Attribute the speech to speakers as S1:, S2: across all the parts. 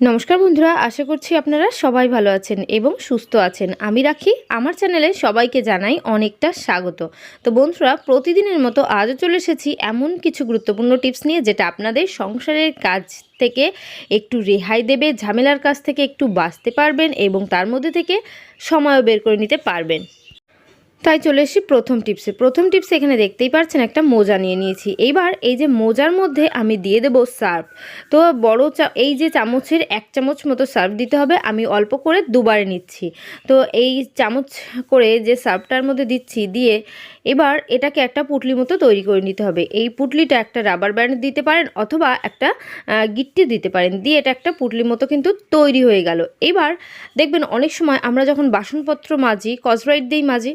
S1: নমস্কার বন্ধুরা, আশা করছি আপনারা সবাই ভালো আছেন এবং সুস্থ আছেন। আমি রাখি, আমার চ্যানেলে সবাইকে জানাই অনেকটা স্বাগত। তো বন্ধুরা, প্রতিদিনের মতো আজও চলে এসেছি এমন কিছু গুরুত্বপূর্ণ টিপস নিয়ে, যেটা আপনাদের সংসারের কাজ থেকে একটু রেহাই দেবে, ঝামেলার কাছ থেকে একটু বাঁচতে পারবেন এবং তার মধ্যে থেকে সময়ও বের করে নিতে পারবেন। তাই চলে এসেছি প্রথম টিপসে। প্রথম টিপস এখানে দেখতেই পাচ্ছেন একটা মোজা নিয়ে নিয়েছি। এইবার এই যে মোজার মধ্যে আমি দিয়ে দেবো সার্ফ। তো বড় চা, এই যে চামচের এক চামচ মতো সার্ফ দিতে হবে, আমি অল্প করে দুবারে নিচ্ছি। তো এই চামচ করে যে সার্ফটার মধ্যে দিচ্ছি, দিয়ে এবার এটাকে একটা পুটলি মতো তৈরি করে নিতে হবে। এই পুটলিটা একটা রাবার ব্যান্ড দিতে পারেন অথবা একটা গিট্টি দিতে পারেন। দিয়ে এটা একটা পুটলির মতো কিন্তু তৈরি হয়ে গেল। এবার দেখবেন অনেক সময় আমরা যখন বাসনপত্র মাজি কসব্রাইট দিয়েই মাজি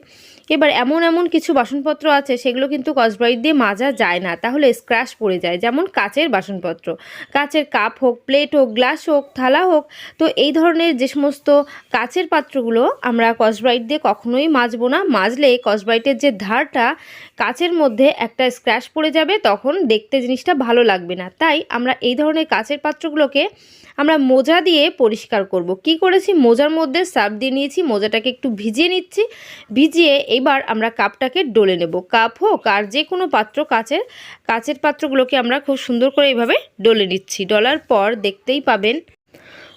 S1: এবার এমন এমন কিছু বাসনপত্র আছে, সেগুলো কিন্তু কসব্রাইট দিয়ে মাজা যায় না। তাহলে স্ক্র্যাচ পড়ে যায়, যেমন কাচের বাসনপত্র। কাচের কাপ হোক প্লেট হোক গ্লাস হোক, থালা হোক, তো এই ধরনের যে সমস্ত কাচের পাত্রগুলো আমরা কসব্রাইট দিয়ে কখনোই মাজবো না। মাজলে কসব্রাইটের যে ধারটা কাচের মধ্যে একটা স্ক্র্যাচ পড়ে যাবে, তখন দেখতে জিনিসটা ভালো লাগবে না। তাই আমরা এই ধরনের কাচের পাত্রগুলোকে আমরা মোজা দিয়ে পরিষ্কার করব। কি করেছি? মোজার মধ্যে সার্ফ দিয়ে নিয়েছি, মোজাটাকে একটু ভিজিয়ে নিচ্ছি। ভিজিয়ে এবার আমরা কাপটাকে ডলে নেব। কাপ হোক আর যে কোনো পাত্র কাচের কাচের পাত্রগুলোকে আমরা খুব সুন্দর করে এইভাবে ডলে নিচ্ছি। ডলার পর দেখতেই পাবেন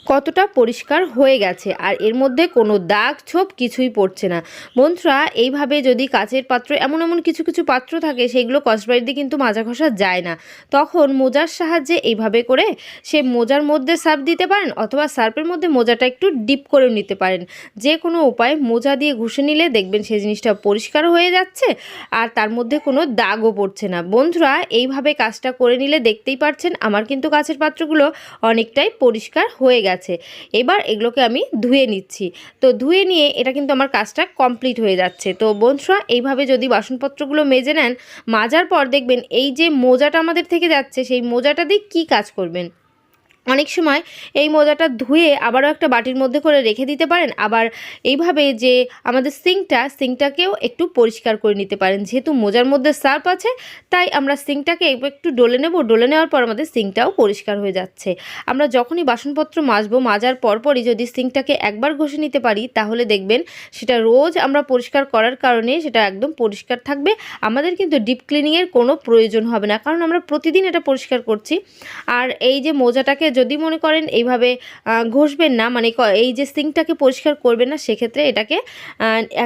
S1: কতটা পরিষ্কার হয়ে গেছে, আর এর মধ্যে কোনো দাগ ছোপ কিছুই পড়ছে না। বন্ধুরা, এইভাবে যদি কাচের পাত্র, এমন এমন কিছু কিছু পাত্র থাকে, সেগুলো দিয়ে কিন্তু মাজা ঘষা যায় না। তখন মোজার সাহায্যে এইভাবে করে সে মোজার মধ্যে সার্ফ দিতে পারেন অথবা সার্ফের মধ্যে মোজাটা একটু ডিপ করে নিতে পারেন। যে কোনো উপায় মোজা দিয়ে ঘুষে নিলে দেখবেন সেই জিনিসটা পরিষ্কার হয়ে যাচ্ছে, আর তার মধ্যে কোনো দাগও পড়ছে না। বন্ধুরা, এইভাবে কাজটা করে নিলে দেখতেই পারছেন, আমার কিন্তু কাছের পাত্রগুলো অনেকটাই পরিষ্কার হয়ে গেছে। এবার এগুলোকে আমি ধুয়ে নিচ্ছি। তো ধুয়ে নিয়ে এটা কিন্তু আমার কাজটা কমপ্লিট হয়ে যাচ্ছে। তো বন্ধুরা, এইভাবে যদি বাসনপত্রগুলো মেজে নেন, মাজার পর দেখবেন এই যে মোজাটা আমাদের থেকে যাচ্ছে, সেই মোজাটা দিয়ে কী কাজ করবেন? অনেক সময় এই মোজাটা ধুয়ে আবারও একটা বাটির মধ্যে করে রেখে দিতে পারেন। আবার এইভাবে যে আমাদের সিঙ্কটা, সিঙ্কটাকেও একটু পরিষ্কার করে নিতে পারেন। যেহেতু মোজার মধ্যে সার্ফ আছে, তাই আমরা সিঙ্কটাকে একটু ডলে নেব। ডলে নেওয়ার পর আমাদের সিঙ্কটাও পরিষ্কার হয়ে যাচ্ছে। আমরা যখনই বাসনপত্র মাজবো, মাজার পরপরই যদি সিঙ্কটাকে একবার ঘষে নিতে পারি, তাহলে দেখবেন সেটা রোজ আমরা পরিষ্কার করার কারণে সেটা একদম পরিষ্কার থাকবে। আমাদের কিন্তু ডিপ ক্লিনিংয়ের কোনো প্রয়োজন হবে না, কারণ আমরা প্রতিদিন এটা পরিষ্কার করছি। আর এই যে মোজাটাকে যদি মনে করেন এইভাবে ঘষবেন না মানে এই যে সিঙ্কটাকে পরিষ্কার করবেন না, সেক্ষেত্রে এটাকে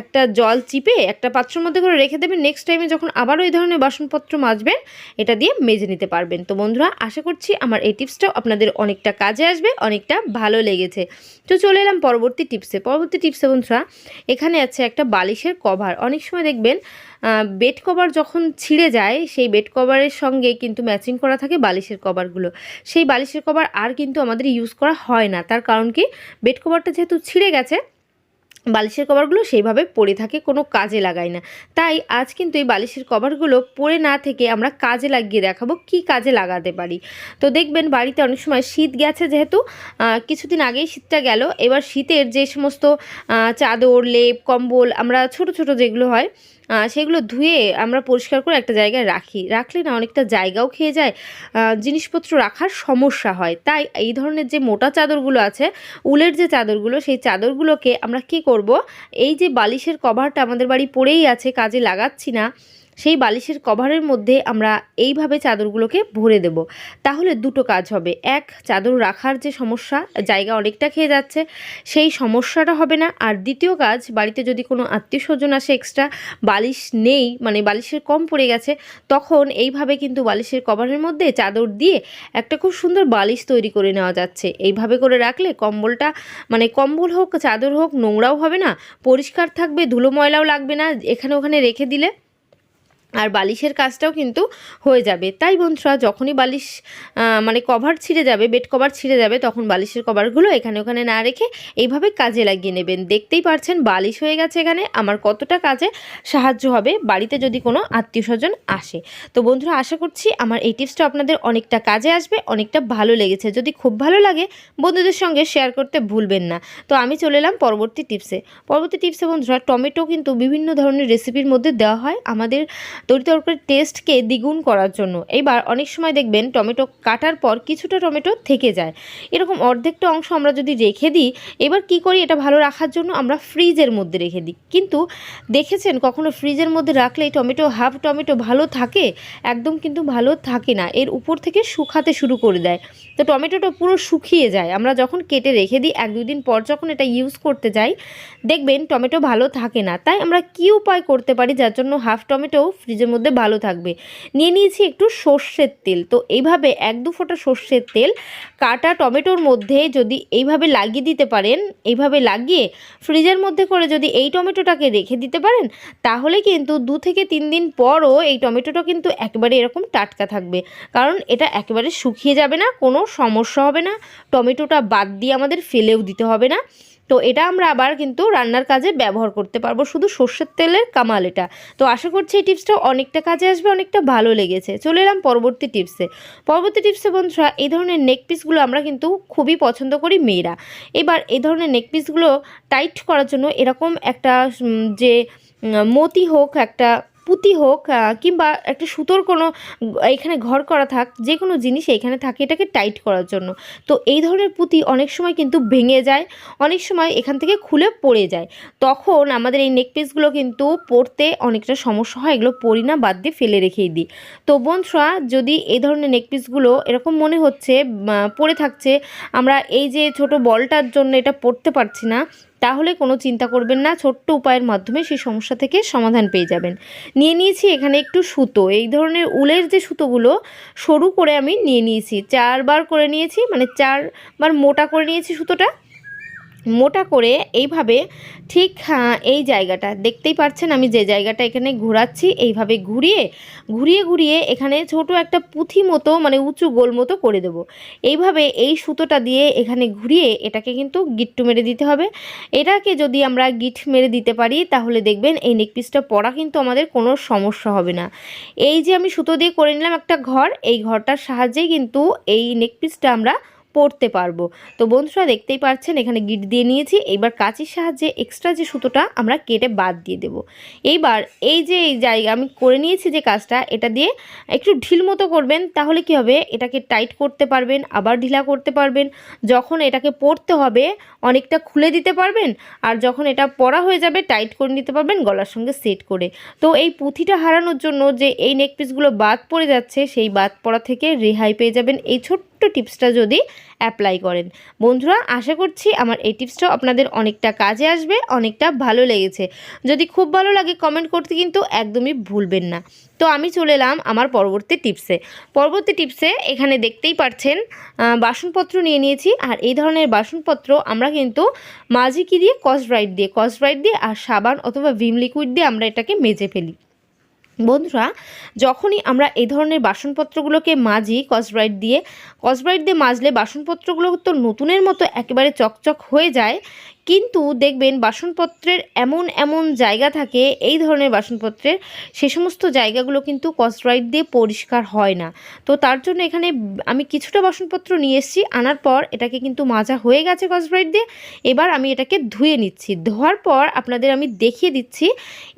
S1: একটা জল চিপে একটা পাত্রের মধ্যে করে রেখে দেবেন। নেক্সট টাইমে যখন আবারও এই ধরনের বাসনপত্র মাজবেন, এটা দিয়ে মেজে নিতে পারবেন। তো বন্ধুরা, আশা করছি আমার এই টিপসটাও আপনাদের অনেকটা কাজে আসবে, অনেকটা ভালো লেগেছে। তো চলে এলাম পরবর্তী টিপসে। পরবর্তী টিপসে বন্ধুরা, এখানে আছে একটা বালিশের কভার। অনেক সময় দেখবেন বেড কভার যখন ছিঁড়ে যায়, সেই বেড কভারের সঙ্গে কিন্তু ম্যাচিং করা থাকে বালিশের কভারগুলো সেই বালিশের কভার আর কিন্তু আমাদের ইউজ করা হয় না। তার কারণ কি? বেড কভারটা যেহেতু ছিঁড়ে গেছে, বালিশের কভারগুলো সেইভাবে পড়ে থাকে, কোনো কাজে লাগাই না। তাই আজ কিন্তু এই বালিশের কভারগুলো পড়ে না থেকে আমরা কাজে লাগিয়ে দেখাবো কি কাজে লাগাতে পারি। তো দেখবেন বাড়িতে অনেক সময় শীত গেছে যেহেতু কিছুদিন আগেই শীতটা গেল। এবার শীতের যে সমস্ত চাদর, লেপ, কম্বল আমরা ছোট ছোট যেগুলো হয় সেগুলো ধুয়ে আমরা পরিষ্কার করে একটা জায়গায় রাখি। রাখলে না অনেকটা জায়গাও খেয়ে যায় জিনিসপত্র রাখার সমস্যা হয়। তাই এই ধরনের যে মোটা চাদরগুলো আছে, উলের যে চাদরগুলো, সেই চাদরগুলোকে আমরা কি করব? এই যে বালিশের কভারটা আমাদের বাড়ি পড়েই আছে, কাজে লাগাচ্ছি না সেই বালিশের কভারের মধ্যে আমরা এইভাবে চাদরগুলোকে ভরে দেব। তাহলে দুটো কাজ হবে। এক, চাদর রাখার যে সমস্যা, জায়গা অনেকটা খেয়ে যাচ্ছে, সেই সমস্যাটা হবে না। আর দ্বিতীয় কাজ, বাড়িতে যদি কোনো আত্মীয় স্বজন আসে এক্সট্রা বালিশ নেই মানে বালিশের কম পড়ে গেছে, তখন এইভাবে কিন্তু বালিশের কভারের মধ্যে চাদর দিয়ে একটা খুব সুন্দর বালিশ তৈরি করে নেওয়া যাচ্ছে। এইভাবে করে রাখলে কম্বলটা মানে কম্বল হোক, চাদর হোক, নোংরাও হবে না, পরিষ্কার থাকবে, ধুলো ময়লাও লাগবে না, এখানে ওখানে রেখে দিলে আর বালিশের কাজটাও কিন্তু হয়ে যাবে। তাই বন্ধুরা, যখনই বালিশ মানে কভার ছিঁড়ে যাবে, বেড কভার ছিঁড়ে যাবে, তখন বালিশের কভারগুলো এখানে ওখানে না রেখে এইভাবে কাজে লাগিয়ে নেবেন। দেখতেই পারছেন, বালিশ হয়ে গেছে এখানে। আমার কতটা কাজে সাহায্য হবে, বাড়িতে যদি কোনো আত্মীয় স্বজন আসে। তো বন্ধুরা, আশা করছি আমার এই টিপসটা আপনাদের অনেকটা কাজে আসবে, অনেকটা ভালো লেগেছে। যদি খুব ভালো লাগে, বন্ধুদের সঙ্গে শেয়ার করতে ভুলবেন না। তো আমি চলে এলাম পরবর্তী টিপসে। পরবর্তী টিপসে বন্ধুরা, টমেটো কিন্তু বিভিন্ন ধরনের রেসিপির মধ্যে দেওয়া হয়। আমাদের তরি তরকারির টেস্টকে দ্বিগুণ করার জন্য। এবার অনেক সময় দেখবেন টমেটো কাটার পর কিছুটা টমেটো থেকে যায়। এরকম অর্ধেকটা অংশ আমরা যদি রেখে দিই, এবার কি করি এটা ভালো রাখার জন্য আমরা ফ্রিজের মধ্যে রেখে দিই। কিন্তু দেখেছেন কখনো ফ্রিজের মধ্যে রাখলে টমেটো, হাফ টমেটো ভালো থাকে? একদম কিন্তু ভালো থাকে না। এর উপর থেকে শুকাতে শুরু করে দেয়। তো টমেটোটা পুরো শুকিয়ে যায়। আমরা যখন কেটে রেখে দিই, এক দুই দিন পর যখন এটা ইউজ করতে যাই, দেখবেন টমেটো ভালো থাকে না। তাই আমরা কী উপায় করতে পারি যার জন্য হাফ টমেটো ফ্রিজের মধ্যে ভালো থাকবে। নিয়ে নিয়েছি একটু সর্ষের তেল। তো এইভাবে এক দু ফোঁটা সর্ষের তেল, কাটা টমেটোর মধ্যে যদি এইভাবে লাগিয়ে দিতে পারেন, এইভাবে লাগিয়ে ফ্রিজের মধ্যে করে যদি এই টমেটোটাকে রেখে দিতে পারেন, তাহলে কিন্তু দু থেকে তিন দিন পরও এই টমেটোটা কিন্তু একেবারে এরকম টাটকা থাকবে। কারণ এটা একেবারে শুকিয়ে যাবে না, কোনো সমস্যা হবে না। টমেটোটা বাদ দিয়ে আমাদের ফেলেও দিতে হবে না। তো এটা আমরা আবার কিন্তু রান্নার কাজে ব্যবহার করতে পারব, শুধু সর্ষের তেলের কামাল এটা। তো আশা করছি এই টিপসটা অনেকটা কাজে আসবে, অনেকটা ভালো লেগেছে। চলে এলাম পরবর্তী টিপসে। পরবর্তী টিপসে বন্ধুরা, এই ধরনের নেক পিসগুলো আমরা কিন্তু খুবই পছন্দ করি মেয়েরা। এবার এই ধরনের নেক পিসগুলো টাইট করার জন্য এরকম একটা যে মতি হোক, একটা পুঁতি হোক কিংবা একটা সুতোর কোনো এখানে ঘর করা থাক, যে কোনো জিনিস এখানে থাকে এটাকে টাইট করার জন্য। তো এই ধরনের পুঁতি অনেক সময় কিন্তু ভেঙে যায়, অনেক সময় এখান থেকে খুলে পড়ে যায়। তখন আমাদের এই নেকপিসগুলো কিন্তু পরতে অনেকটা সমস্যা হয়, এগুলো পরি না, বাদ দিয়ে ফেলে রেখেই দিই। তো বন্ধুরা, যদি এই ধরনের নেকপিসগুলো এরকম মনে হচ্ছে পড়ে থাকছে, আমরা এই যে ছোট বলটার জন্য এটা পড়তে পারছি না তাহলে কোনো চিন্তা করবেন না, ছোট্ট উপায়ের মাধ্যমে সেই সমস্যা থেকে সমাধান পেয়ে যাবেন। নিয়ে নিয়েছি এখানে একটু সুতো। এই ধরনের উলের যে সুতোগুলো, সরু করে আমি নিয়ে নিয়েছি। চারবার করে নিয়েছি মানে চারবার মোটা করে নিয়েছি সুতোটা। মোটা করে এইভাবে ঠিক হ্যাঁ, এই জায়গাটা। দেখতেই পাচ্ছেন আমি যে জায়গাটা এখানে ঘোরাচ্ছি এইভাবে ঘুরিয়ে ঘুরিয়ে ঘুরিয়ে এখানে ছোট একটা পুঁথি মতো মানে উঁচু গোল মতো করে দেবো। এইভাবে এই সুতোটা দিয়ে এখানে ঘুরিয়ে এটাকে কিন্তু গিট্টু মেরে দিতে হবে। এটাকে যদি আমরা গিট মেরে দিতে পারি তাহলে দেখবেন এই নেকপিসটা পরা কিন্তু আমাদের কোনো সমস্যা হবে না। এই যে আমি সুতো দিয়ে করে নিলাম একটা ঘর এই ঘরটার সাহায্যেই কিন্তু এই নেকপিসটা আমরা পরতে পারব। তো বন্ধুরা দেখতেই পাচ্ছেন, এখানে গিট দিয়ে নিয়েছি। এইবার কাঁচির সাহায্যে এক্সট্রা যে সুতোটা আমরা কেটে বাদ দিয়ে দেব। এইবার এই যে এই জায়গা, আমি করে নিয়েছি যে কাজটা, এটা দিয়ে একটু ঢিল মতো করবেন, তাহলে কি হবে? এটাকে টাইট করতে পারবেন, আবার ঢিলা করতে পারবেন। যখন এটাকে পরতে হবে, অনেকটা খুলে দিতে পারবেন, আর যখন এটা পরা হয়ে যাবে টাইট করে নিতে পারবেন গলার সঙ্গে সেট করে। তো এই পুঁথিটা হারানোর জন্য যে এই নেকপিসগুলো বাদ পড়ে যাচ্ছে, সেই বাদ পড়া থেকে রেহাই পেয়ে যাবেন। এই ছোট্ট টিপসটা যদি অ্যাপ্লাই করেন। বন্ধুরা আশা করছি আমার এই টিপসটাও আপনাদের অনেকটা কাজে আসবে অনেকটা ভালো লেগেছে। যদি খুব ভালো লাগে কমেন্ট করতে কিন্তু একদমই ভুলবেন না। তো আমি চলে এলাম আমার পরবর্তী টিপসে। পরবর্তী টিপসে এখানে দেখতেই পাচ্ছেন আহ, বাসনপত্র নিয়ে নিয়েছি। আর এই ধরনের বাসনপত্র আমরা কিন্তু মাঝিকি দিয়ে? কসব্রাইট দিয়ে। কসব্রাইট দিয়ে আর সাবান অথবা ভিম লিকুইড দিয়ে আমরা এটাকে মেজে ফেলি। বন্ধুরা, যখনই আমরা এই ধরনের বাসনপত্রগুলোকে মাজি কসব্রাইট দিয়ে কসব্রাইট দিয়ে মাজলে বাসনপত্রগুলো তো নতুনের মতো একেবারে চকচক হয়ে যায় কিন্তু দেখবেন বাসনপত্রের এমন এমন জায়গা থাকে, এই ধরনের বাসনপত্রের, সে সমস্ত জায়গাগুলো কিন্তু কসব্রাইট দিয়ে পরিষ্কার হয় না। তো তার জন্য এখানে আমি কিছুটা বাসনপত্র নিয়ে এসেছি, আনার পর এটাকে কিন্তু মাজা হয়ে গেছে কসব্রাইট দিয়ে। এবার আমি এটাকে ধুয়ে নিচ্ছি। ধোয়ার পর আপনাদের আমি দেখিয়ে দিচ্ছি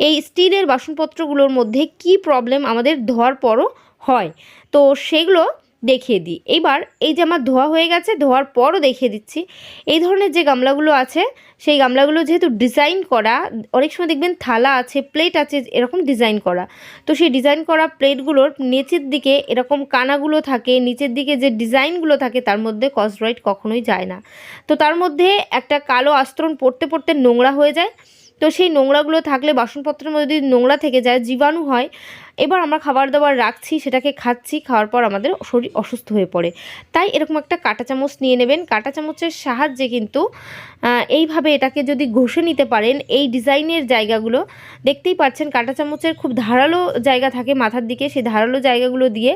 S1: এই স্টিলের বাসনপত্রগুলোর মধ্যে কি প্রবলেম আমাদের ধোয়ার পরও হয়। তো সেগুলো দেখিয়ে দিই। এবার এই যে আমার ধোয়া হয়ে গেছে, ধোয়ার পরও দেখিয়ে দিচ্ছি। এই ধরনের যে গামলাগুলো আছে, সেই গামলাগুলো যেহেতু ডিজাইন করা, অনেক সময় দেখবেন থালা আছে প্লেট আছে, এরকম ডিজাইন করা। তো সেই ডিজাইন করা প্লেটগুলোর নিচের দিকে এরকম কানাগুলো থাকে, নিচের দিকে যে ডিজাইনগুলো থাকে, তার মধ্যে কসব্রাইট কখনোই যায় না। তো তার মধ্যে একটা কালো আস্তরণ পড়তে পড়তে নোংরা হয়ে যায়। তো সেই নোংরাগুলো থাকলে বাসনপত্রের মধ্যে যদি নোংরা থেকে যায়, জীবাণু হয়, এবার আমরা খাবার দাবার রাখছি, সেটাকে খাচ্ছি, খাওয়ার পর আমাদের শরীর অসুস্থ হয়ে পড়ে। তাই এরকম একটা কাঁটা চামচ নিয়ে নেবেন। কাঁটা চামচের সাহায্যে কিন্তু এইভাবে এটাকে যদি ঘষে নিতে পারেন, এই ডিজাইনের জায়গাগুলো, দেখতেই পাচ্ছেন কাঁটা চামচের খুব ধারালো জায়গা থাকে মাথার দিকে, সেই ধারালো জায়গাগুলো দিয়ে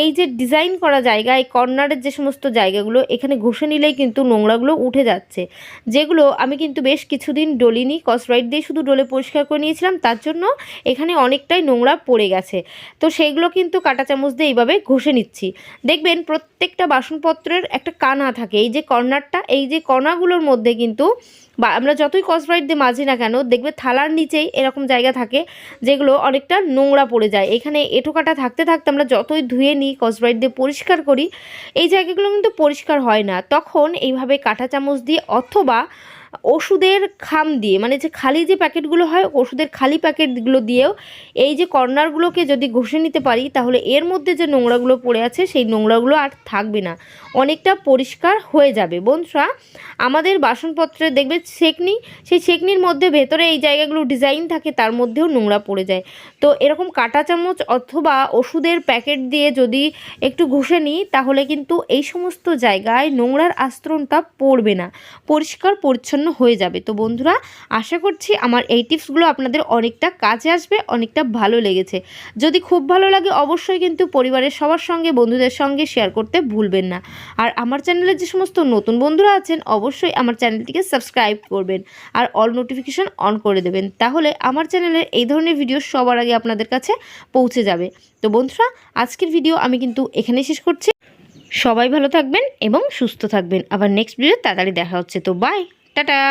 S1: এই যে ডিজাইন করা জায়গা, এই কর্নারের যে সমস্ত জায়গাগুলো, এখানে ঘষে নিলেই কিন্তু নোংরাগুলো উঠে যাচ্ছে। যেগুলো আমি কিন্তু বেশ কিছুদিন ডলিনি, কসরাইট ব্রাইট দিয়ে শুধু ডোলে পরিষ্কার করে নিয়েছিলাম, তার জন্য এখানে অনেকটাই নোংরা পড়ে গেছে। তো সেইগুলো কিন্তু কাঁটা চামচ দিয়ে এইভাবে ঘষে নিচ্ছি। দেখবেন প্রত্যেকটা বাসনপত্রের একটা কানা থাকে, এই যে কর্নারটা, এই যে কণাগুলোর মধ্যে কিন্তু বা আমরা যতই কসব্রাইট দিয়ে মাঝি না কেন, দেখবে থালার নিচেই এরকম জায়গা থাকে যেগুলো অনেকটা নোংরা পড়ে যায়। এখানে এঁটো কাটা থাকতে থাকতে আমরা যতই ধুয়ে নিই কসব্রাইট দিয়ে পরিষ্কার করি, এই জায়গাগুলো কিন্তু পরিষ্কার হয় না। তখন এইভাবে কাঁটা চামচ দিয়ে অথবা ওষুধের খাম দিয়ে মানে যে খালি যে প্যাকেটগুলো হয়, ওষুধের খালি প্যাকেটগুলো দিয়েও এই যে কর্নারগুলোকে যদি ঘষে নিতে পারি, তাহলে এর মধ্যে যে নোংরাগুলো পড়ে আছে, সেই নোংরাগুলো আর থাকবে না। অনেকটা পরিষ্কার হয়ে যাবে। বন্ধুরা, আমাদের বাসনপত্রে দেখবে ছেকনি, সেই ছেকনির মধ্যে ভেতরে এই জায়গাগুলো ডিজাইন থাকে, তার মধ্যেও নোংরা পড়ে যায়। তো এরকম কাঁটা চামচ অথবা ওষুধের প্যাকেট দিয়ে যদি একটু ঘষে নিই, তাহলে কিন্তু এই সমস্ত জায়গায় নোংরার আস্তরণটা পড়বে না। পরিষ্কার, পরিচ্ছন্ন হয়ে যাবে। তো বন্ধুরা, আশা করছি আমার এই টিপসগুলো আপনাদের অনেকটা কাজে আসবে, অনেকটা ভালো লেগেছে। যদি খুব ভালো লাগে অবশ্যই কিন্তু পরিবারের সবার সঙ্গে, বন্ধুদের সঙ্গে শেয়ার করতে ভুলবেন না। আর আমার চ্যানেলে যে সমস্ত নতুন বন্ধুরা আছেন, অবশ্যই আমার চ্যানেলটিকে সাবস্ক্রাইব করবেন আর অল নোটিফিকেশন অন করে দেবেন। তাহলে আমার চ্যানেলের এই ধরনের ভিডিও সবার আগে আপনাদের কাছে পৌঁছে যাবে। তো বন্ধুরা, আজকের ভিডিও আমি কিন্তু এখানে শেষ করছি। সবাই ভালো থাকবেন এবং সুস্থ থাকবেন। আবার নেক্সট ভিডিও তাড়াতাড়ি দেখা হচ্ছে। তো বাই টাটা।